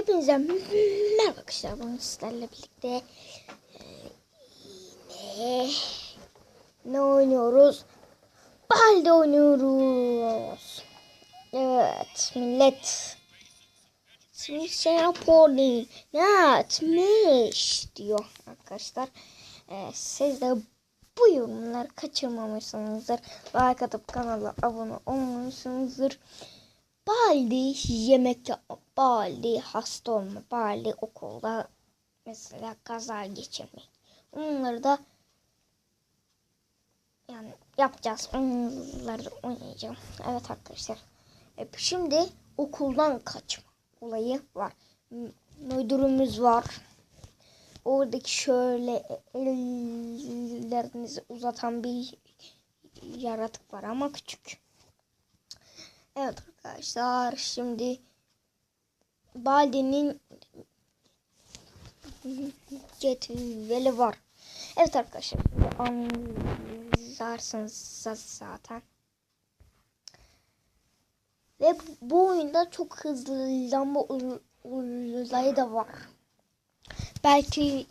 Hepinize merhaba arkadaşlar. Bugün sizlerle birlikte e, yine ne oynuyoruz? Balde oynuyoruz. Evet millet. Şimdi Singapore ne etmiş diyor arkadaşlar. E, siz de bu yorumları kaçırmamışsınızdır. Like atıp kanala abone olmamışsınızdır. Baldi yemek yapma, baldi hasta olma, baldi okulda mesela kaza geçirmek. Onları da yani yapacağız. Onları da oynayacağım. Evet arkadaşlar. E, şimdi okuldan kaçma olayı var. Müdürümüz var. Oradaki şöyle ellerinizi uzatan bir yaratık var ama küçük. Evet arkadaşlar şimdi Baldi'nin cetveli var. Evet arkadaşlar anlarsınız zaten. Ve bu oyunda çok hızlanma olayı da var. Belki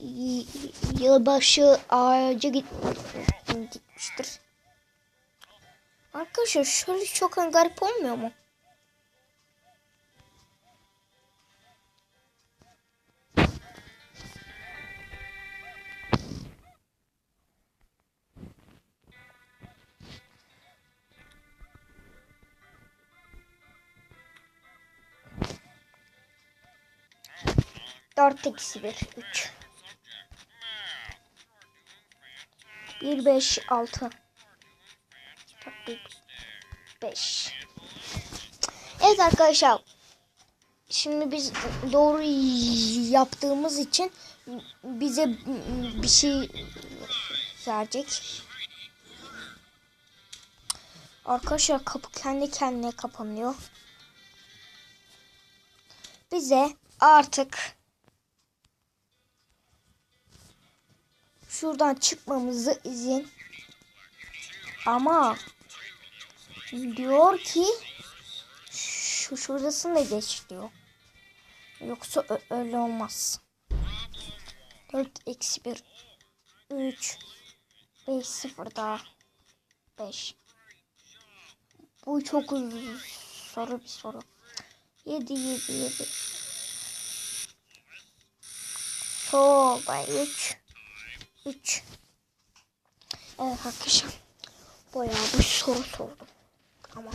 yılbaşı ağaca gitmiştir. Arkadaşlar şöyle çok garip olmuyor mu? Dört eksi bir, üç. Bir, beş, altı. Dört, 5. Evet arkadaşlar. Şimdi biz doğru yaptığımız için bize bir şey verecek. Arkadaşlar kapı kendi kendine kapanıyor. Bize artık şuradan çıkmamızı izin ama diyor ki şu şuradasını da geç diyor. Yoksa öyle olmaz. 4 eksi 1 3 5 0 daha 5 Bu çok soru bir soru. 7 7 7 Solda 3 3 Evet arkadaşlar Bayağı bir soru sordum. Ama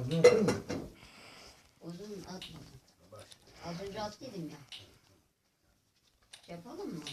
Uzun atmadım. Az önce attıydım ya. Yapalım mı?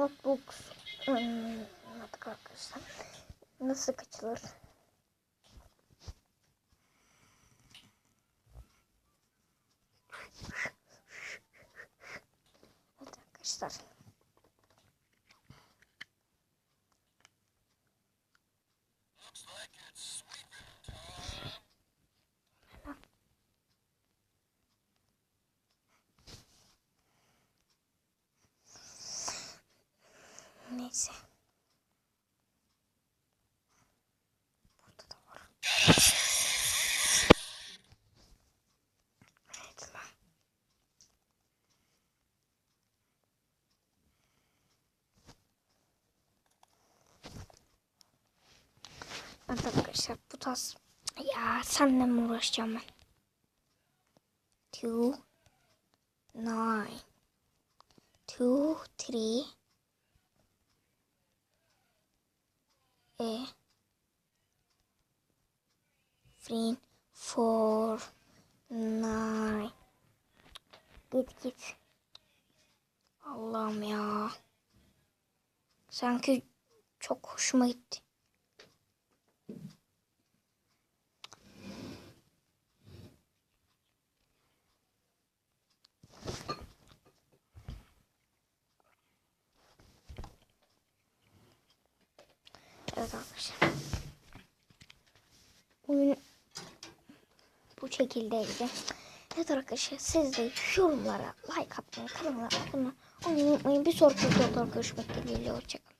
Notebook anlattık arkadaşlar. Nasıl kaçılır? Evet arkadaşlar. Neyse. Burada da var. Evet lan. Arkadaşlar bu tarz ya senle mi uğraşacağım ben? Two, nine, two, three, e, three, four, nine. Git git. Allah'ım ya. Sanki çok hoşuma gitti. Evet arkadaşlar. Oyun bu şekildeydi. Evet arkadaşlar siz de yorumlara like atmayı, kanala abone olmayı unutmayın. Bir sonraki videoda görüşmek dileğiyle. Hoşçakalın.